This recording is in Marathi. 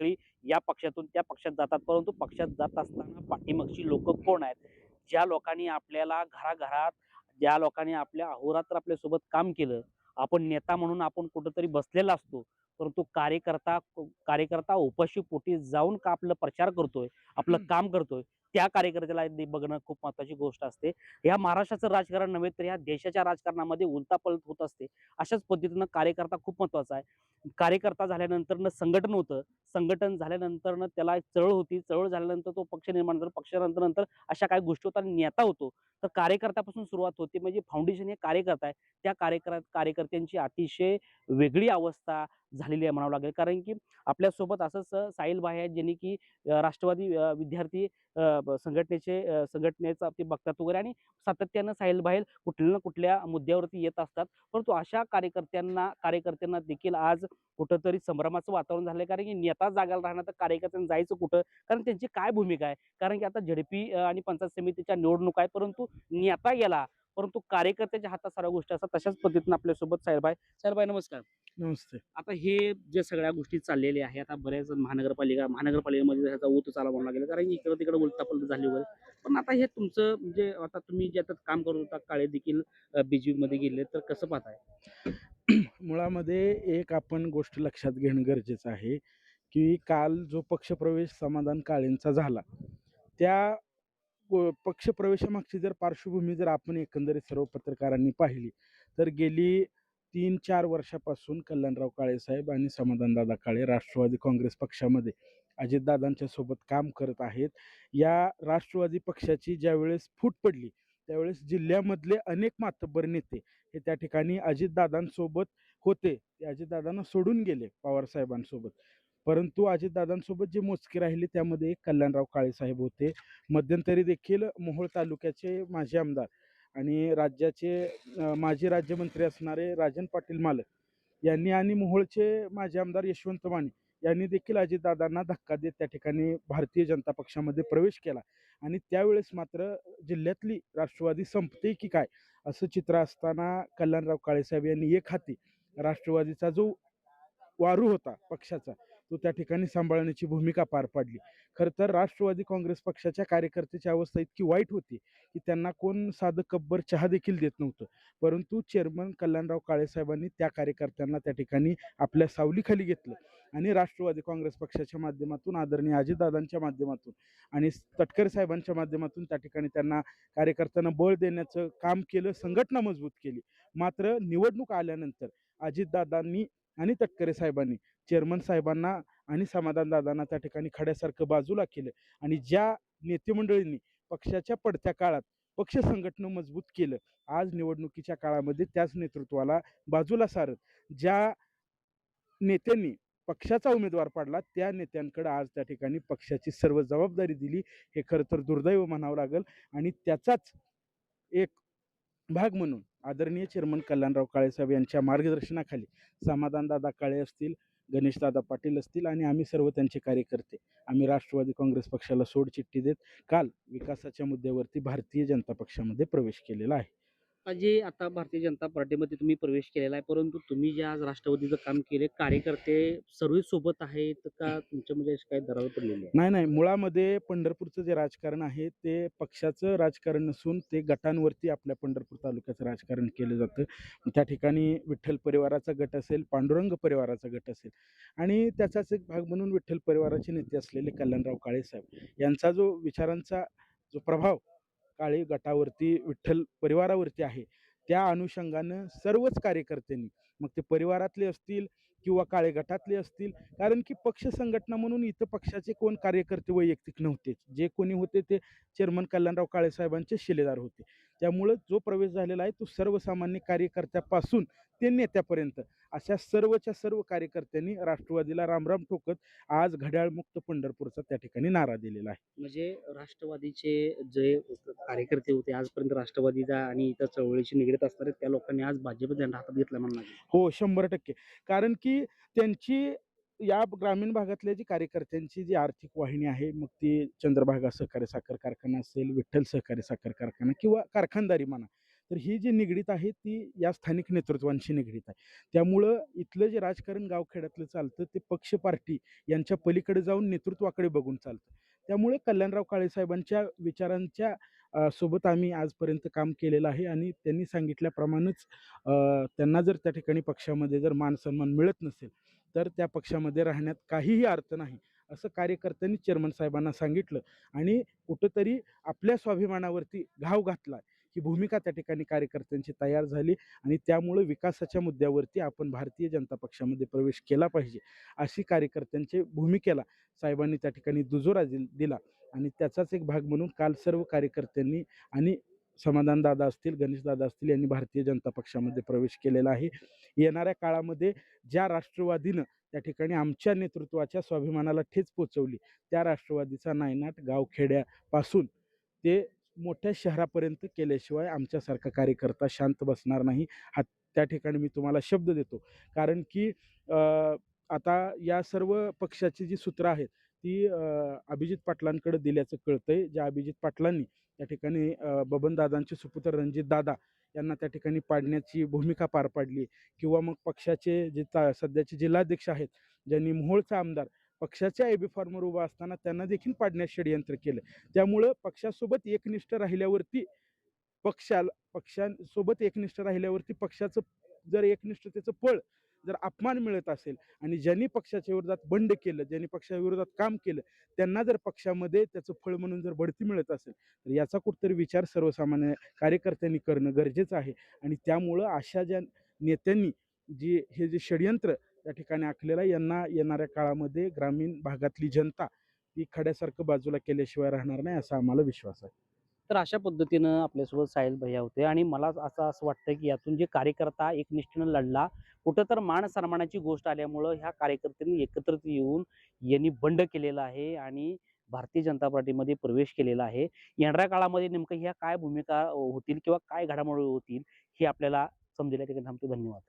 मंडळी या पक्षातून त्या पक्षात जातात. परंतु पक्षात जात असताना पाठीमागची लोक कोण आहेत? ज्या लोकांनी आपल्याला घराघरात ज्या लोकांनी आपल्या अहोरात्र आपल्यासोबत काम केलं आपण नेता म्हणून आपण कुठंतरी बसलेला असतो परंतु कार्यकर्ता कार्यकर्ता उपाशी पोटी जाऊन का आपलं प्रचार करतोय आपलं. काम करतोय त्या कार्यकर्त्याला बघणं खूप महत्वाची गोष्ट असते. या महाराष्ट्राचं राजकारण नव्हे तर या देशाच्या राजकारणामध्ये उलतापलट होत असते. अशाच पद्धतीनं कार्यकर्ता खूप महत्त्वाचा आहे. कार्यकर्ता झाल्यानंतर संघटन होतं. संघटन झाल्यानंतर त्याला एक चळवळ होती. चळवळ झाल्यानंतर तो पक्ष निर्माण झाला. पक्षानंतर नंतर अशा काही गोष्टी होतात आणि नेता होतो. तर कार्यकर्त्यापासून सुरुवात होते. म्हणजे फाउंडेशन हे कार्यकर्ता आहे. त्या कार्यकर कार्यकर्त्यांची अतिशय वेगळी अवस्था झालेली आहे म्हणावं लागेल. कारण की आपल्यासोबत असंच अं, साहिल भाई आहेत ज्यांनी की राष्ट्रवादी विद्यार्थी संघटनेचे संघटनेचा ते बघतात वगैरे आणि सातत्यानं साहिल भाई कुठल्या ना कुठल्या मुद्द्यावरती येत असतात. परंतु अशा कार्यकर्त्यांना कार्यकर्त्यांना देखील आज कुठंतरी संभ्रमाचं वातावरण झालंय. कारण की नेता जागायला राहणार तर कार्यकर्त्यांना जायचं कुठं? कारण त्यांची काय भूमिका आहे? कारण की आता झडपी आणि पंचायत समितीच्या निवडणूक आहे. परंतु नेता गेला परंतु कार्यकर्त्याच्या हातात सर्व गोष्टी असतात. तशाच पद्धतीनं आपल्यासोबत साहेबाई साहेबाई नमस्कार. नमस्ते. आता हे जे सगळ्या गोष्टी चाललेल्या आहेत आता बऱ्याच महानगरपालिका महानगरपालिकेमध्ये ह्याचा ऊत चाला म्हणून लागेल. कारण इकडे तिकडे उलटापलट झाली वगैरे. पण आता हे तुमचं म्हणजे आता तुम्ही जे आता काम करत होता काळे देखील बीजेपी मध्ये गेले तर कसं पाहताय? मुळामध्ये एक आपण गोष्ट लक्षात घेणं गरजेचं आहे की काल जो पक्षप्रवेश समाधान काळेंचा झाला त्या पक्षप्रवेशामागची जर पार्श्वभूमी जर आपण एकंदरीत सर्व पत्रकारांनी पाहिली तर गेली तीन चार वर्षापासून कल्याणराव काळे साहेब आणि समाधानदादा काळे राष्ट्रवादी काँग्रेस पक्षामध्ये अजितदादांच्या सोबत काम करत आहेत. या राष्ट्रवादी पक्षाची ज्यावेळेस फूट पडली त्यावेळेस जिल्ह्यामधले अनेक मातब्बर नेते हे त्या ठिकाणी अजितदादांसोबत होते. ते अजितदादांना सोडून गेले पवारसाहेबांसोबत. परंतु अजितदादांसोबत जे मोजके राहिले त्यामध्ये एक कल्याणराव काळेसाहेब होते. मध्यंतरी देखील मोहोळ तालुक्याचे माजी आमदार आणि राज्याचे माजी राज्यमंत्री असणारे राजन पाटील मालक यांनी आणि मोहोळचे माजी आमदार यशवंत माने यांनी देखील अजितदादांना धक्का देत त्या ठिकाणी भारतीय जनता पक्षामध्ये प्रवेश केला. आणि त्यावेळेस मात्र जिल्ह्यातली राष्ट्रवादी संपते की काय? असं चित्र असताना कल्याणराव काळेसाहेब यांनी एक हाती राष्ट्रवादीचा जो वारू होता पक्षाचा तो त्या ठिकाणी सांभाळण्याची भूमिका पार पाडली. खरं तर राष्ट्रवादी काँग्रेस पक्षाच्या कार्यकर्त्याची अवस्था इतकी वाईट होती की त्यांना कोण साधं कब्बर चहा देखील देत नव्हतं. परंतु चेअरमन कल्याणराव काळेसाहेबांनी त्या कार्यकर्त्यांना त्या ठिकाणी आपल्या सावलीखाली घेतलं आणि राष्ट्रवादी काँग्रेस पक्षाच्या माध्यमातून आदरणीय अजितदादांच्या माध्यमातून आणि तटकरे साहेबांच्या माध्यमातून त्या ठिकाणी त्यांना कार्यकर्त्यांना बळ देण्याचं काम केलं संघटना मजबूत केली. मात्र निवडणूक आल्यानंतर अजितदादांनी आणि तटकरे साहेबांनी चेअरमन साहेबांना आणि समाधानदादांना त्या ठिकाणी खड्यासारखं बाजूला केलं आणि ज्या नेतेमंडळींनी पक्षाच्या पडत्या काळात पक्ष संघटनं मजबूत केलं आज निवडणुकीच्या काळामध्ये त्याच नेतृत्वाला बाजूला सारत ज्या नेत्यांनी पक्षाचा उमेदवार पाडला त्या नेत्यांकडे आज त्या ठिकाणी पक्षाची सर्व जबाबदारी दिली हे खरं तर दुर्दैव म्हणावं लागेल आणि त्याचाच एक भाग म्हणून आदरणीय चेअरमन कल्याणराव काळेसाहेब यांच्या मार्गदर्शनाखाली समाधानदादा काळे असतील गणेशदादा पाटील असतील आणि आम्ही सर्व त्यांचे कार्यकर्ते. आम्ही राष्ट्रवादी काँग्रेस पक्षाला सोडचिठ्ठी देत काल विकासाच्या मुद्द्यावरती भारतीय जनता पक्षामध्ये प्रवेश केलेला आहे. आता जे आता भारतीय जनता पार्टीमध्ये तुम्ही प्रवेश केलेला आहे परंतु तुम्ही जे आज राष्ट्रवादीचं काम केले कार्यकर्ते सर्व सोबत आहेत का तुमच्या म्हणजे अशी काही दरावर पडलेली आहे? नाही नाही. मुळामध्ये पंढरपूरचं जे राजकारण आहे ते पक्षाचं राजकारण नसून ते गटांवरती आपल्या पंढरपूर तालुक्याचं राजकारण केलं जातं. त्या ठिकाणी विठ्ठल परिवाराचा गट असेल पांडुरंग परिवाराचा गट असेल आणि त्याचाच एक भाग म्हणून विठ्ठल परिवाराचे नेते असलेले कल्याणराव काळे साहेब. यांचा जो विचारांचा जो प्रभाव काळे गटावरती विठ्ठल परिवारावरती आहे. त्या अनुषंगानं सर्वच कार्यकर्त्यांनी मग ते परिवारातले असतील किंवा काळे गटातले असतील कारण की पक्ष संघटना म्हणून इथं पक्षाचे कोण कार्यकर्ते वैयक्तिक नव्हते जे कोणी होते ते चेअरमन कल्याणराव काळेसाहेबांचे शिलेदार होते. त्यामुळं जो प्रवेश झालेला आहे तो सर्वसामान्य कार्यकर्त्यापासून ते नेत्यापर्यंत. अशा सर्वच्या सर्व कार्यकर्त्यांनी राष्ट्रवादीला रामराम ठोकत आज घड्याळमुक्त पंढरपूरचा त्या ठिकाणी नारा दिलेला आहे. म्हणजे राष्ट्रवादीचे जे कार्यकर्ते होते आजपर्यंत राष्ट्रवादीचा आणि इतर चळवळीशी निगडीत असणारे त्या लोकांनी आज भाजप झेंडा हातात घेतला लागेल हो शंभर टक्के. कारण की त्यांची या ग्रामीण भागातल्या जी कार्यकर्त्यांची जी आर्थिक वाहिनी आहे मग ती चंद्रभागा सहकारी साखर कारखाना असेल विठ्ठल सहकारी साखर कारखाना किंवा कारखानदारी म्हणा तर ही जी निगडीत आहे ती या स्थानिक नेतृत्वांशी निगडीत आहे. त्यामुळं इथलं जे राजकारण गावखेड्यातलं चालतं ते पक्ष पार्टी यांच्या पलीकडे जाऊन नेतृत्वाकडे बघून चालतं. त्यामुळे कल्याणराव काळेसाहेबांच्या विचारांच्या सोबत आम्ही आजपर्यंत काम केलेलं आहे आणि त्यांनी सांगितल्याप्रमाणेच त्यांना जर त्या ठिकाणी पक्षामध्ये जर मान सन्मान मिळत नसेल तर त्या पक्षामध्ये राहण्यात काहीही अर्थ नाही असं कार्यकर्त्यांनी चेअरमन साहेबांना सांगितलं. आणि कुठंतरी आपल्या स्वाभिमानावरती घाव घातला ही भूमिका त्या ठिकाणी कार्यकर्त्यांची तयार झाली आणि त्यामुळे विकासाच्या मुद्द्यावरती आपण भारतीय जनता पक्षामध्ये प्रवेश केला पाहिजे अशी कार्यकर्त्यांची भूमिकेला साहेबांनी त्या ठिकाणी दुजोरा दिला आणि त्याचाच एक भाग म्हणून काल सर्व कार्यकर्त्यांनी आणि समाधान दादा असतील गणेश दादा असतील यांनी भारतीय जनता पक्षामध्ये प्रवेश केलेला आहे. येणाऱ्या काळामध्ये ज्या राष्ट्रवादीनं त्या ठिकाणी आमच्या नेतृत्वाच्या स्वाभिमानाला ठेच पोचवली त्या राष्ट्रवादीचा नायनाट गावखेड्यापासून ते मोठ्या शहरापर्यंत केल्याशिवाय आमच्यासारखा कार्यकर्ता शांत बसणार नाही. हा त्या ठिकाणी मी तुम्हाला शब्द देतो. कारण की आता या सर्व पक्षाची जी सूत्रं आहेत ती अभिजित पाटलांकडे दिल्याचं कळतंय. ज्या अभिजित पाटलांनी त्या ठिकाणी बबनदादांचे सुपुत्र रणजित दादा यांना त्या ठिकाणी पाडण्याची भूमिका पार पाडली किंवा मग पक्षाचे जे ता सध्याचे जिल्हाध्यक्ष आहेत ज्यांनी मोहोळचा आमदार पक्षाच्या आय बी फॉर्मवर उभा असताना त्यांना देखील पाडण्यास षडयंत्र केलं त्यामुळं पक्षासोबत एकनिष्ठ राहिल्यावरती पक्षाला पक्षांसोबत एकनिष्ठ राहिल्यावरती पक्षाचं जर एकनिष्ठतेचं पळ जर अपमान मिळत असेल आणि ज्यांनी पक्षाच्या विरोधात बंड केलं ज्यांनी पक्षाविरोधात काम केलं त्यांना जर पक्षामध्ये त्याचं फळ म्हणून जर बढती मिळत असेल तर याचा कुठतरी विचार सर्वसामान्य कार्यकर्त्यांनी करणं गरजेचं आहे. आणि त्यामुळं अशा ज्या नेत्यांनी जी हे जे षडयंत्र त्या ठिकाणी आखलेलं आहे यांना येणाऱ्या काळामध्ये ग्रामीण भागातली जनता ती खड्यासारखं बाजूला केल्याशिवाय राहणार नाही असा आम्हाला विश्वास आहे. तर अशा पद्धतीनं आपल्यासोबत साहिल भैया होते आणि मला असं असं वाटतं की यातून जे कार्यकर्ता एकनिष्ठेनं लढला कुठं तर मान सन्मानाची गोष्ट आल्यामुळं ह्या कार्यकर्त्यांनी एकत्रित येऊन यांनी बंड केलेला आहे आणि भारतीय जनता पार्टीमध्ये प्रवेश केलेला आहे. येणाऱ्या काळामध्ये नेमकं ह्या काय भूमिका होतील किंवा काय घडामोडी होतील हे आपल्याला समजेल या ठिकाणी थांबतो. धन्यवाद.